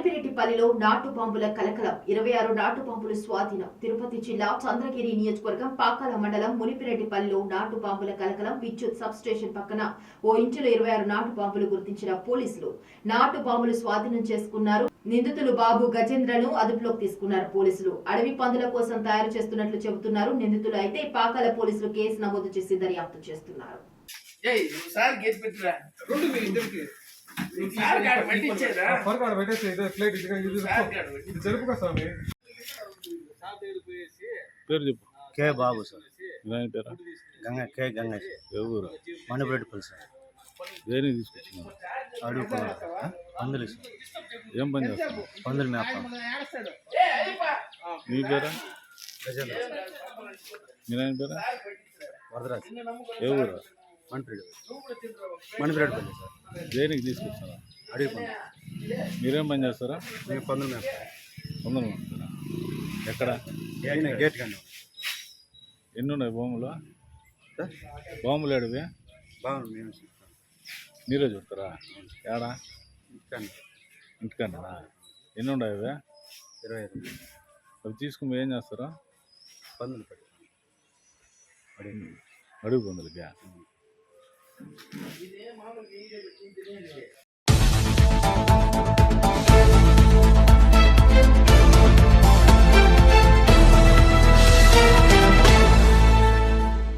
మునిపిరెడ్డిపల్లిలో నాటు బాంబుల కలకలం. ఇరవై ఆరు నాటు బాంబులు స్వాధీనం. తిరుపతి జిల్లా చంద్రగిరి నియోజకవర్గం పాకాల మండలం మునిపిరెడ్డిపల్లిలో నాటు బాంబుల కలకలం విద్యుత్ సబ్ స్టేషన్ పక్కన ఓ ఇంచులో ఇరవై ఆరు నాటు బాంబులు గుర్తించిన పోలీసులు నాటు బాంబులు స్వాధీనం చేసుకున్నారు. నిందితులు బాబు గజేంద్రను అదుపులోకి తీసుకున్నారు పోలీసులు. అడవి పందుల కోసం తయారు చేస్తున్నట్లు చెబుతున్నారు నిందితులు. అయితే పాకాల పోలీసులు కేసు నమోదు చేసి దర్యాప్తు చేస్తున్నారు. మీ పెట్టేసి ఇదే ప్లేట్ ఇది ఇది స్వామి. పేరు చెప్పు. K Babu sir. పేరా? గంగ కే గంగ ఏ ఊరు మణిపేటపల్లి సార్. దేనికి తీసుకొచ్చినావు అడుగు పందులు సార్. ఏం పని చేస్తావు పందులు మేప నీ పేరా? గజేంద్ర సార్. మీ నాయన పేరా? వరదరాజ్. ఏ మణిపేట మణిపేటపల్లి సార్ దేనికి తీసుకొచ్చారా అడుగు పందులు మీరేం పని చేస్తారా? మేము పందులు మేప వందలు పంపుతారా ఎక్కడ? గేట్ గేట్ కానీ ఎన్ని ఉన్నాయి భూములు బాంబులు ఏడవి? బాగుంది మేము మీరే చూస్తారా? ఏడా? కానీ ఇంటికన్నా ఎన్ని ఉన్నాయి అవి? ఇరవై ఐదు అవి తీసుకుని ఏం చేస్తారా? పందులు పెట్టి అడుగు అడుగు పొందలకి